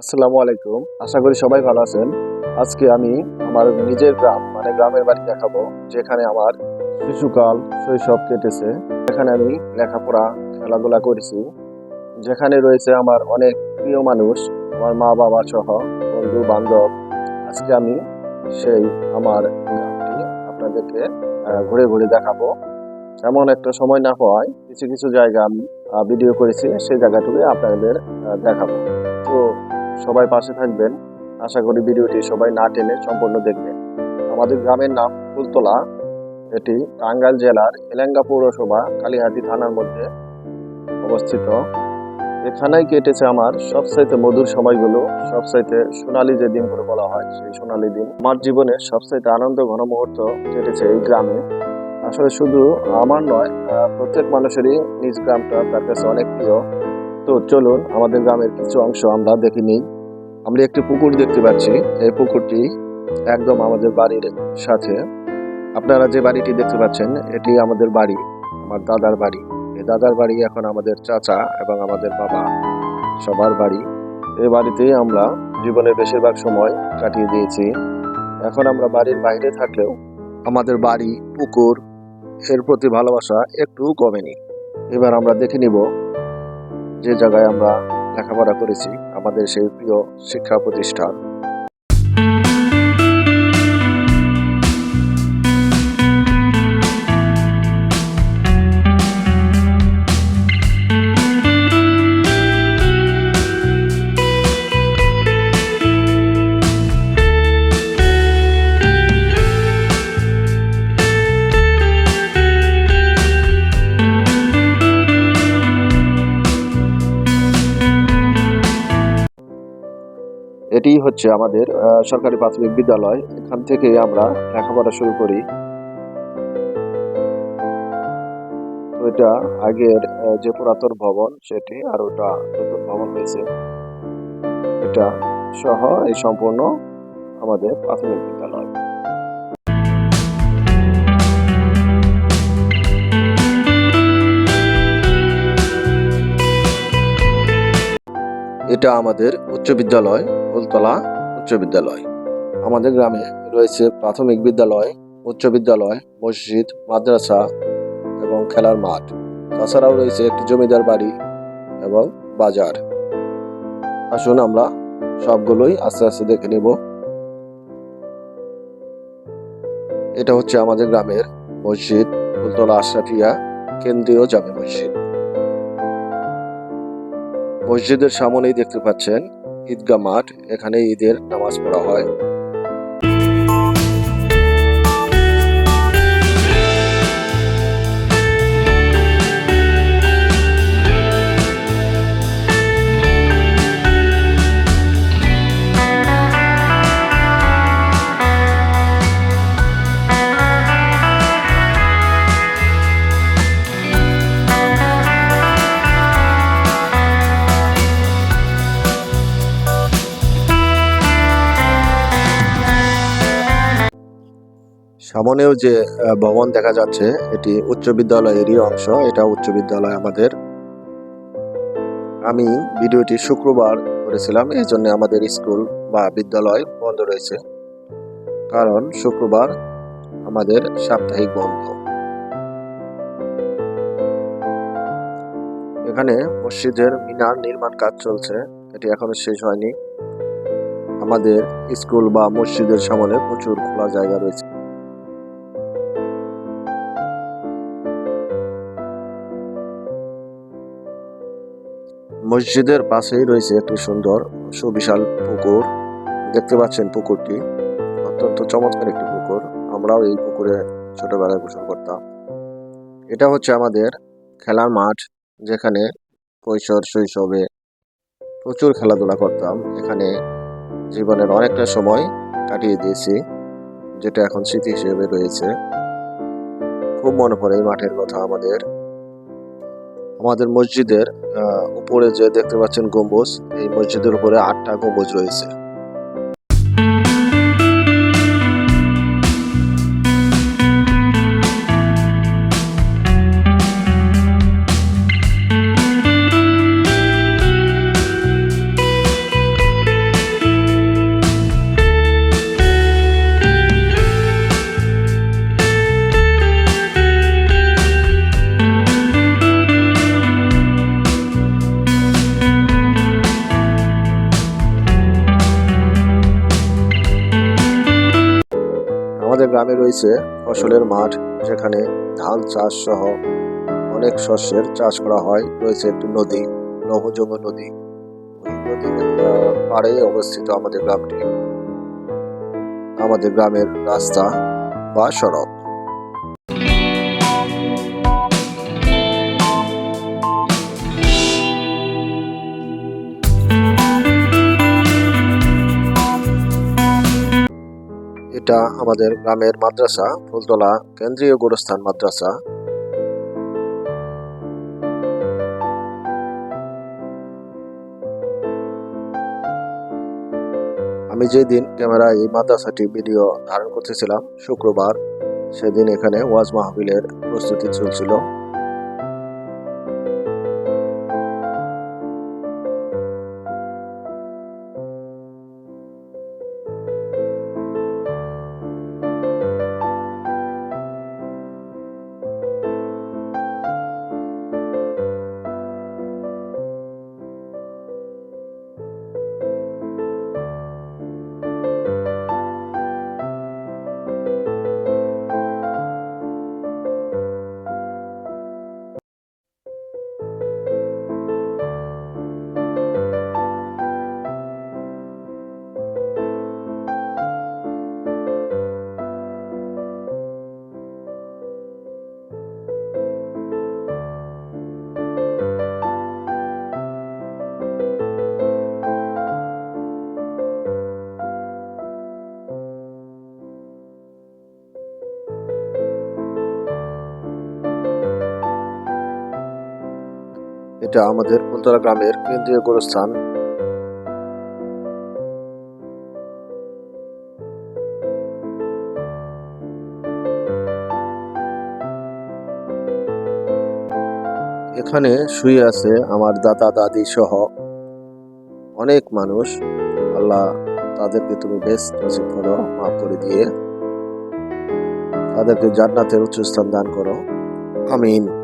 আসসালামু আলাইকুম। আশা করি সবাই ভালো আছেন। আজকে আমি আমার নিজের গ্রাম মানে গ্রামের বাড়ি দেখাবো, যেখানে আমার শিশুকাল শৈশব কেটেছে। যেখানে আমি লেখাপড়া, খেলাধুলা করেছি। যেখানে রয়েছে আমার অনেক প্রিয় মানুষ, আমার মা বাবা সহ বন্ধু বান্ধব। আজকে আমি সেই আমার গ্রামটি আপনাদেরকে ঘুরে ঘুরে দেখাবো। এমন একটা সময় না হওয়ায় কিছু কিছু জায়গা আমি ভিডিও করেছি, সেই জায়গাটুকু আপনাদের দেখাবো। তো সবাই পাশে থাকবেন। আশা করি ভিডিওটি সবাই না টেনে সম্পূর্ণ দেখবেন। আমাদের গ্রামের নাম ফুলতলা। এটি টাঙ্গাইল জেলার এলেঙ্গা পৌরসভা, কালীহাটি থানার মধ্যে অবস্থিত। এখানেই কেটেছে আমার সবচাইতে মধুর সময়গুলো, সবচাইতে সোনালী যে দিনগুলো বলা হয়, সেই সোনালী দিন। আমার জীবনের সবচাইতে আনন্দ ঘন মুহূর্ত কেটেছে এই গ্রামে। আসলে শুধু আমার নয় প্রত্যেক মানুষেরই নিজ গ্রামটা তার কাছে অনেক প্রিয়। তো চলুন, আমাদের গ্রামের কিছু অংশ আমরা দেখে নিই। আমরা একটি পুকুর দেখতে পাচ্ছি। এই পুকুরটি একদম আমাদের বাড়ির সাথে। আপনারা যে বাড়িটি দেখতে পাচ্ছেন, এটি আমাদের বাড়ি, আমার দাদার বাড়ি। এই দাদার বাড়ি এখন আমাদের চাচা এবং আমাদের বাবা, সবার বাড়ি। এই বাড়িতেই আমরা জীবনের বেশিরভাগ সময় কাটিয়ে দিয়েছি। এখন আমরা বাড়ির বাইরে থাকলেও আমাদের বাড়ি, পুকুর, এর প্রতি ভালোবাসা একটু কমেনি। এবার আমরা দেখে নিব যে জায়গায় আমরা লেখাপড়া করেছি আমাদের সেই প্রিয় শিক্ষা প্রতিষ্ঠান। এটি হচ্ছে আমাদের সরকারি প্রাথমিক বিদ্যালয়। এখান থেকে আমরা লেখাপড়া শুরু করি। এটা আগের যে পুরাতন ভবন সেটি আর ওটা নতুন ভবন হয়েছে। এটা সহ এই সম্পূর্ণ আমাদের প্রাথমিক বিদ্যালয়। এটা আমাদের উচ্চ বিদ্যালয়। ফুলতলা উচ্চ বিদ্যালয়। আমাদের গ্রামে রয়েছে প্রাথমিক বিদ্যালয়, উচ্চ বিদ্যালয়, মসজিদ, মাদ্রাসা এবং খেলার মাঠ। তাছাড়াও রয়েছে একটি জমিদার বাড়ি এবং বাজার। আসুন আমরা সবগুলোই আস্তে আস্তে দেখে নেব। এটা হচ্ছে আমাদের গ্রামের মসজিদ, ফুলতলা আশরাফিয়া কেন্দ্রীয় জামে মসজিদ। মসজিদের সামনেই দেখতে পাচ্ছেন ঈদগাহ মাঠ এখানে ঈদের নামাজ পড়া হয়। সামনেও যে ভবন দেখা যাচ্ছে, এটি উচ্চ বিদ্যালয়েরই অংশ, এটা উচ্চ বিদ্যালয় আমাদের। আমি ভিডিওটি শুক্রবার করেছিলাম এই জন্য আমাদের স্কুল বা বিদ্যালয় বন্ধ রয়েছে। কারণ শুক্রবার আমাদের সাপ্তাহিক বন্ধ। এখানে মসজিদের মিনার নির্মাণ কাজ চলছে, এটি এখনও শেষ হয়নি। আমাদের স্কুল বা মসজিদের সামনে প্রচুর খোলা জায়গা রয়েছে। মসজিদের পাশেই রয়েছে একটি সুন্দর সুবিশাল পুকুর। দেখতে পাচ্ছেন পুকুরটি। অত্যন্ত চমৎকার একটি পুকুর। আমরাও এই পুকুরে ছোটবেলায় গোসল করতাম। এটা হচ্ছে আমাদের খেলার মাঠ, যেখানে কৈশোর শৈশবে প্রচুর খেলাধুলা করতাম। এখানে জীবনের অনেকটা সময় কাটিয়ে দিয়েছি, যেটা এখন স্মৃতি হিসেবে রয়েছে। খুব মনে পড়ে এই মাঠের কথা আমাদের। আমাদের মসজিদের উপরে যে দেখতে পাচ্ছেন গম্বুজ এই মসজিদের উপরে আটটা গম্বুজ রয়েছে। গ্রামে রয়েছে ফসলের মাঠ, যেখানে ধান চাষ সহ অনেক শস্যের চাষ করা হয়। রয়েছে একটি নদী, নবজঙ্গ নদী। ওই নদীর পাড়ে অবস্থিত আমাদের গ্রামটি। আমাদের গ্রামের রাস্তা বা সড়ক। এটা আমাদের গ্রামের মাদ্রাসা, ফুলতলা কেন্দ্রীয় গোরস্থান মাদ্রাসা। আমি যেদিন ক্যামেরায় এই মাদ্রাসাটি ভিডিও ধারণ করতেছিলাম, শুক্রবার, সেদিন এখানে ওয়াজ মাহবিলের প্রস্তুতি চলছিল। এটা আমাদের ফুলতলা গ্রামের কেন্দ্রীয় গোরস্থান। এখানে শুয়ে আছে আমার দাদা, দাদি সহ অনেক মানুষ। আল্লাহ তাদেরকে তুমি বেশ নসিব করো, মাফ করে দিয়ে। তাদেরকে জান্নাতের উচ্চস্থান দান করো। আমিন।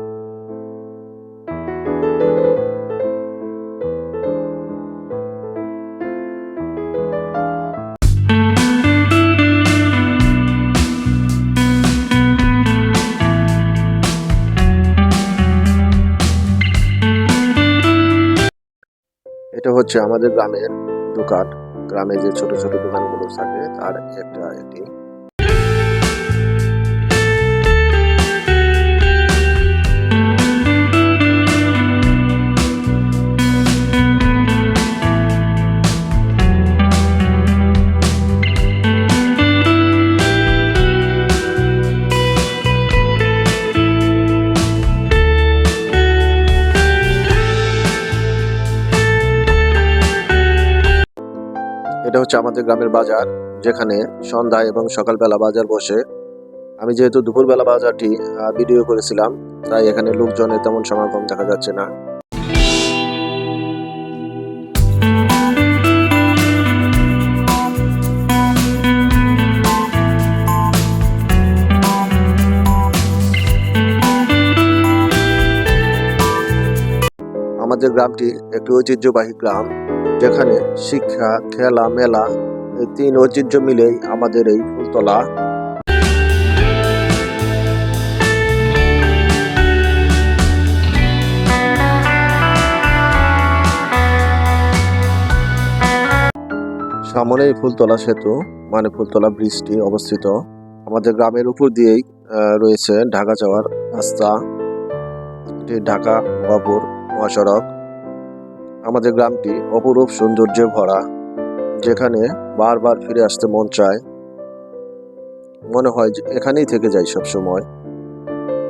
হচ্ছে আমাদের গ্রামের দোকান। গ্রামে যে ছোট ছোট দোকানগুলো থাকে তার একটা এটি এটা হচ্ছে আমাদের গ্রামের বাজার, যেখানে সন্ধ্যা এবং সকালবেলা বাজার বসে। আমি যেহেতু দুপুরবেলা বাজারটি ভিডিও করেছিলাম, তাই এখানে লোকজনের তেমন সমাগম দেখা যাচ্ছে না। আমাদের গ্রামটি একটি ঐতিহ্যবাহী গ্রাম। যেখানে শিক্ষা, খেলা, মেলা, এই তিন ঐতিহ্য মিলেই আমাদের এই ফুলতলা। সামনেই ফুলতলা সেতু মানে ফুলতলা ব্রিজটি অবস্থিত। আমাদের গ্রামের উপর দিয়েই রয়েছে ঢাকা যাওয়ার রাস্তা। ঢাকা নবাবপুর মহাসড়ক। আমাদের গ্রামটি অপরূপ সৌন্দর্যে ভরা, যেখানে বারবার ফিরে আসতে মন চায়। মনে হয় যে এখানেই থেকে যাই সব সময়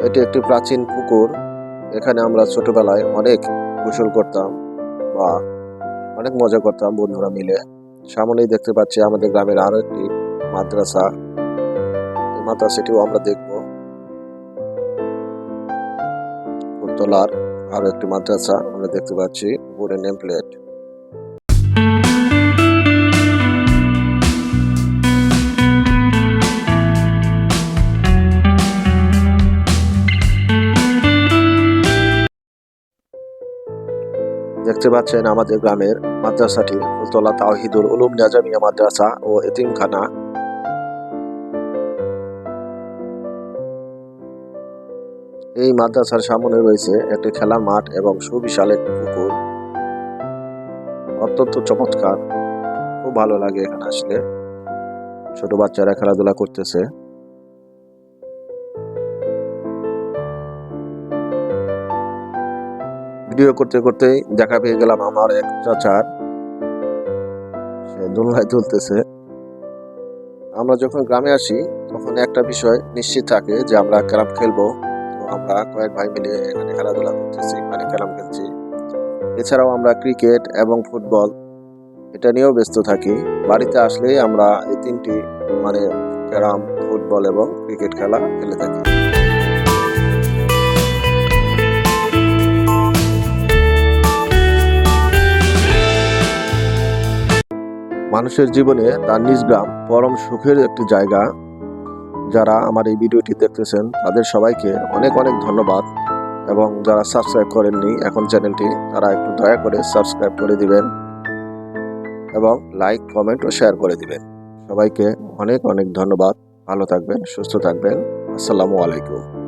এটি একটি প্রাচীন পুকুর, এখানে আমরা ছোটবেলায় অনেক গোসল করতাম বা অনেক মজা করতাম বন্ধুরা মিলে। সামনেই দেখতে পাচ্ছি আমাদের গ্রামের আরও একটি মাদ্রাসা। মাদ্রাসাটিও আমরা দেখব। ফুলতলার আরও একটি মাদ্রাসা আমরা দেখতে পাচ্ছি। উপরে নেম প্লেট দেখতে পাচ্ছেন আমাদের গ্রামের মাদ্রাসাটি ফুলতলা তাওহিদুল উলুম নাজামিয়া মাদ্রাসা ও এতিমখানা। এই মাদ্রাসার সামনে রয়েছে একটি খেলার মাঠ এবং সুবিশাল একটি পুকুর। অত্যন্ত চমৎকার। খুব ভালো লাগে এখানে আসলে। ছোট বাচ্চারা খেলাধুলা করতেছে। ভিডিও করতে করতে দেখা পেয়ে গেলাম আমার এক চাচার। সে দোলনায় তুলতেছে আমরা যখন গ্রামে আসি, তখন একটা বিষয় নিশ্চিত থাকে যে আমরা ক্যারাম খেলব। তো আমরা কয়েক ভাই মিলে এখানে খেলাধুলা করতেছি। এছাড়াও আমরা ক্রিকেট এবং ফুটবল এটা নিয়েও ব্যস্ত থাকি। বাড়িতে আসলেই আমরা এই তিনটি মানে ক্যারাম, ফুটবল এবং ক্রিকেট খেলা খেলে থাকি। মানুষের জীবনে তার নিজ গ্রাম পরম সুখের একটি জায়গা। যারা আমার এই ভিডিওটি দেখতেছেন, তাদের সবাইকে অনেক অনেক ধন্যবাদ। এবং যারা সাবস্ক্রাইব করেননি, এখন চ্যানেলটি তারা একটু দয়া করে সাবস্ক্রাইব করে দিবেন এবং লাইক কমেন্ট ও শেয়ার করে দিবেন। সবাইকে অনেক অনেক ধন্যবাদ। ভালো থাকবেন, সুস্থ থাকবেন। আসসালামু আলাইকুম।